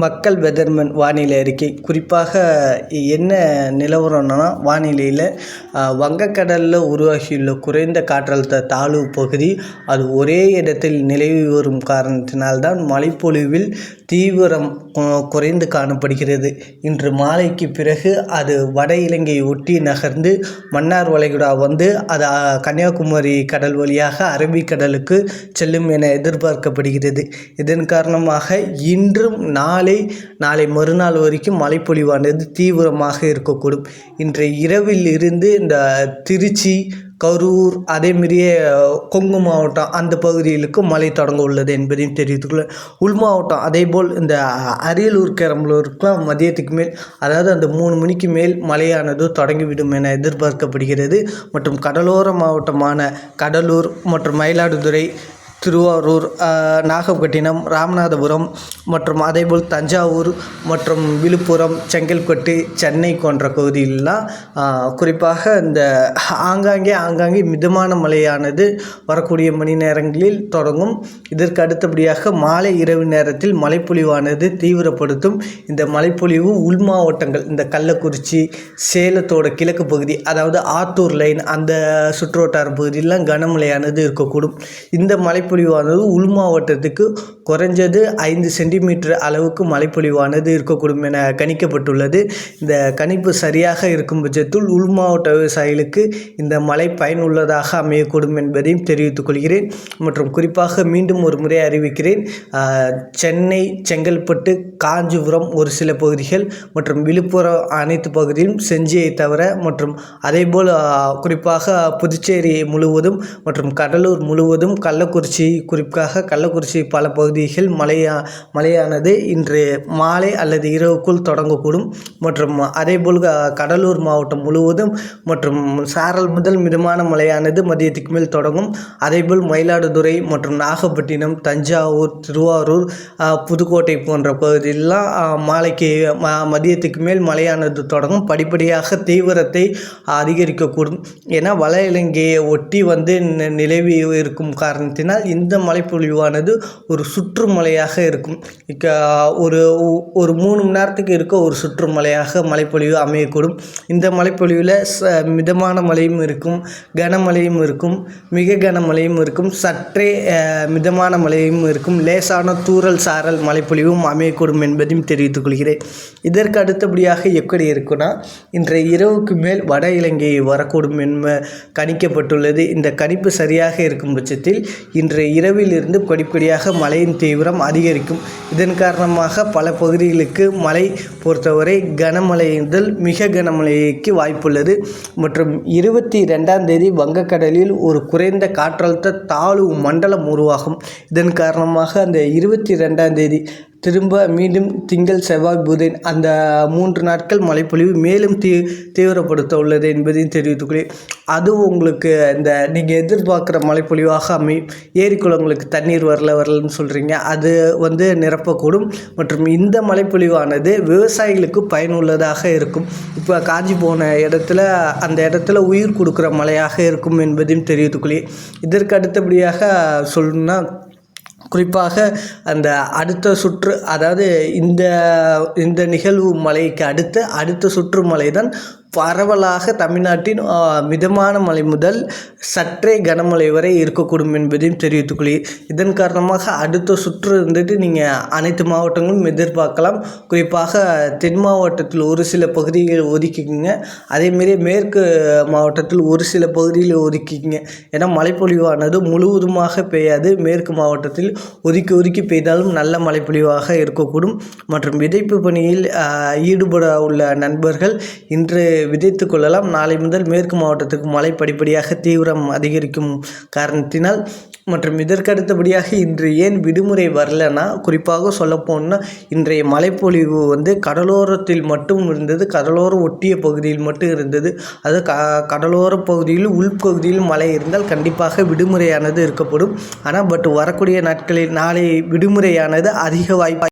மக்கள் வெதர்மன் வானிலை அறிக்கை. குறிப்பாக என்ன நிலவரம்னா வானிலையில் வங்கக்கடலில் உருவாகியுள்ள குறைந்த காற்றழுத்த தாழ்வு பகுதி அது ஒரே இடத்தில் நிலவி வரும் காரணத்தினால்தான் மழைப்பொழிவில் தீவிரம் குறைந்து காணப்படுகிறது. இன்று மாலைக்கு பிறகு அது வட இலங்கையை ஒட்டி நகர்ந்து மன்னார் வளைகுடா வந்து அது கன்னியாகுமரி கடல் வழியாக அரபிக்கடலுக்கு செல்லும் என எதிர்பார்க்கப்படுகிறது. இதன் காரணமாக இன்றும் நாளை நாளை மறுநாள் வரைக்கும் மழைப்பொழிவானது தீவிரமாக இருக்கக்கூடும். இன்றைய இரவில் இருந்து இந்த திருச்சி கரூர் அதேமாரியே கொங்கு மாவட்டம் அந்த பகுதிகளுக்கு மழை தொடங்க உள்ளது என்பதையும் தெரிவித்துக்கொள்ள உள் மாவட்டம் அதேபோல் இந்த அரியலூர் பெரம்பலூருக்குலாம் மதியத்துக்கு மேல் அதாவது அந்த மூணு மணிக்கு மேல் மழையானது தொடங்கிவிடும் என எதிர்பார்க்கப்படுகிறது. மற்றும் கடலோர மாவட்டமான கடலூர் மற்றும் மயிலாடுதுறை திருவாரூர் நாகப்பட்டினம் ராமநாதபுரம் மற்றும் அதேபோல் தஞ்சாவூர் மற்றும் விழுப்புரம் செங்கல்பட்டு சென்னை போன்ற பகுதிகளெலாம் குறிப்பாக இந்த ஆங்காங்கே ஆங்காங்கே மிதமான மழையானது வரக்கூடிய மணி நேரங்களில் தொடங்கும். இதற்கு அடுத்தபடியாக மாலை இரவு நேரத்தில் மழைப்பொழிவானது தீவிரப்படுத்தும். இந்த மழைப்பொழிவு உள் மாவட்டங்கள் இந்த கள்ளக்குறிச்சி சேலத்தோட கிழக்கு பகுதி அதாவது ஆத்தூர் லைன் அந்த சுற்றுவட்டார பகுதியிலாம் கனமழையானது இருக்கக்கூடும். இந்த மழை மழைப்பொழிவானது உள் மாவட்டத்துக்கு குறைஞ்சது ஐந்து சென்டிமீட்டர் அளவுக்கு மழைப்பொழிவானது இருக்கக்கூடும் என கணிக்கப்பட்டுள்ளது. இந்த கணிப்பு சரியாக இருக்கும் பட்சத்தில் உள் மாவட்ட விவசாயிகளுக்கு இந்த மழை பயனுள்ளதாக அமையக்கூடும் என்பதையும் தெரிவித்துக் கொள்கிறேன். மற்றும் குறிப்பாக மீண்டும் ஒரு முறை அறிவிக்கிறேன். சென்னை செங்கல்பட்டு காஞ்சிபுரம் ஒரு சில பகுதிகள் மற்றும் விழுப்புரம் அனைத்து பகுதியும் செஞ்சியை தவிர மற்றும் அதேபோல் குறிப்பாக புதுச்சேரி முழுவதும் மற்றும் கடலூர் முழுவதும் கள்ளக்குறிச்சி கள்ளக்குறிச்சி குறிப்பாக கள்ளக்குறிச்சி பல பகுதிகள் மழையா மழையானது இன்று மாலை அல்லது இரவுக்குள் தொடங்கக்கூடும். மற்றும் அதேபோல் கடலூர் மாவட்டம் முழுவதும் மற்றும் சாரல் முதல் மிதமான மழையானது மதியத்துக்கு மேல் தொடங்கும். அதேபோல் மயிலாடுதுறை மற்றும் நாகப்பட்டினம் தஞ்சாவூர் திருவாரூர் புதுக்கோட்டை போன்ற பகுதியெல்லாம் மாலைக்கு மதியத்துக்கு மேல் மழையானது தொடங்கும். படிப்படியாக தீவிரத்தை அதிகரிக்கக்கூடும். ஏன்னா வள இலங்கையை ஒட்டி வந்து நிலவி இருக்கும் காரணத்தினால் இந்த மழைப்பொழிவானது ஒரு சுற்று மலையாக இருக்கும். இக்க ஒரு ஒரு மூணு மணி நேரத்துக்கு இருக்க ஒரு சுற்று மலையாக மழைப்பொழிவு அமையக்கூடும். இந்த மழைப்பொழிவில் ச மிதமான மழையும் இருக்கும் கனமழையும் இருக்கும் மிக கனமழையும் இருக்கும் சற்றே மிதமான மழையும் இருக்கும். லேசான தூறல் சாரல் மழைப்பொழிவும் அமையக்கூடும் என்பதையும் தெரிவித்துக் கொள்கிறேன். இதற்கு அடுத்தபடியாக எப்படி இருக்குன்னா இன்றைய இரவுக்கு மேல் வட இலங்கை வரக்கூடும் என்ப கணிக்கப்பட்டுள்ளது. இந்த கணிப்பு சரியாக இருக்கும் பட்சத்தில் இன்றைய இன்று இரவிலிருந்து படிப்படியாக மழையின் தீவிரம் அதிகரிக்கும். இதன் காரணமாக பல பகுதிகளுக்கு மழை பொறுத்தவரை கனமழை முதல் மிக கனமழைக்கு வாய்ப்புள்ளது. மற்றும் இருபத்தி ரெண்டாம் தேதி வங்கக்கடலில் ஒரு குறைந்த காற்றழுத்த தாழ்வு மண்டலம் உருவாகும். இதன் காரணமாக அந்த இருபத்தி ரெண்டாம் தேதி திரும்ப மீண்டும் திங்கள் செவ்வாய் புதன் அந்த மூன்று நாட்கள் மழைப்பொழிவு மேலும் தீ தீவிரப்படுத்த உள்ளது என்பதையும் தெரிவித்துக்கிறேன் அதுவும் உங்களுக்கு இந்த நீங்கள் எதிர்பார்க்குற மழைப்பொழிவாக அமையும் ஏரி குளங்களுக்கு தண்ணீர் வரல வரலன்னு சொல்கிறீங்க அது வந்து நிரப்பக்கூடும். மற்றும் இந்த மழைப்பொழிவானது விவசாயிகளுக்கு பயனுள்ளதாக இருக்கும். இப்போ காஞ்சி போன இடத்துல அந்த இடத்துல உயிர் கொடுக்குற மழையாக இருக்கும் என்பதையும் தெரிவித்துக்கொள்ளி இதற்கு அடுத்தபடியாக சொல்லணுன்னா குறிப்பாக அந்த அடுத்த சுற்று அதாவது இந்த இந்த நிகழ்வு மலைக்கு அடுத்த அடுத்த சுற்று மலை தான் பரவலாக தமிழ்நாட்டின் மிதமான மழை முதல் சற்றே கனமழை வரை இருக்கக்கூடும் என்பதையும் தெரிவித்துக்கொள்ளி இதன் காரணமாக அடுத்த சுற்று இருந்துட்டு நீங்கள் அனைத்து மாவட்டங்களும் எதிர்பார்க்கலாம். குறிப்பாக தென் மாவட்டத்தில் ஒரு சில பகுதிகள் ஒதுக்கிக்கிங்க. அதேமாரி மேற்கு மாவட்டத்தில் ஒரு சில பகுதியில் ஒதுக்கிக்கிங்க. ஏன்னா மழைப்பொழிவானது முழுவதுமாக பெய்யாது. மேற்கு மாவட்டத்தில் ஒதுக்கி ஒதுக்கி பெய்தாலும் நல்ல மழைப்பொழிவாக இருக்கக்கூடும். மற்றும் விதைப்பு பணியில் ஈடுபட உள்ள நண்பர்கள் இன்று விதைத்து கொள்ளலாம். நாளை முதல் மேற்கு மாவட்டத்துக்கு மழை படிப்படியாக தீவிரம் அதிகரிக்கும் காரணத்தினால் மற்றும் இதற்கு அடுத்தபடியாக இன்று ஏன் விடுமுறை வரலன்னா குறிப்பாக சொல்லப்போனால் இன்றைய மழைப்பொழிவு வந்து கடலோரத்தில் மட்டும் இருந்தது. கடலோரம் ஒட்டிய பகுதியில் மட்டும் இருந்தது. அது க கடலோர பகுதியில் உள்பகுதியில் மழை இருந்தால் கண்டிப்பாக விடுமுறையானது இருக்கப்படும். ஆனால் பட் வரக்கூடிய நாட்களில் நாளை விடுமுறையானது அதிக வாய்ப்பாக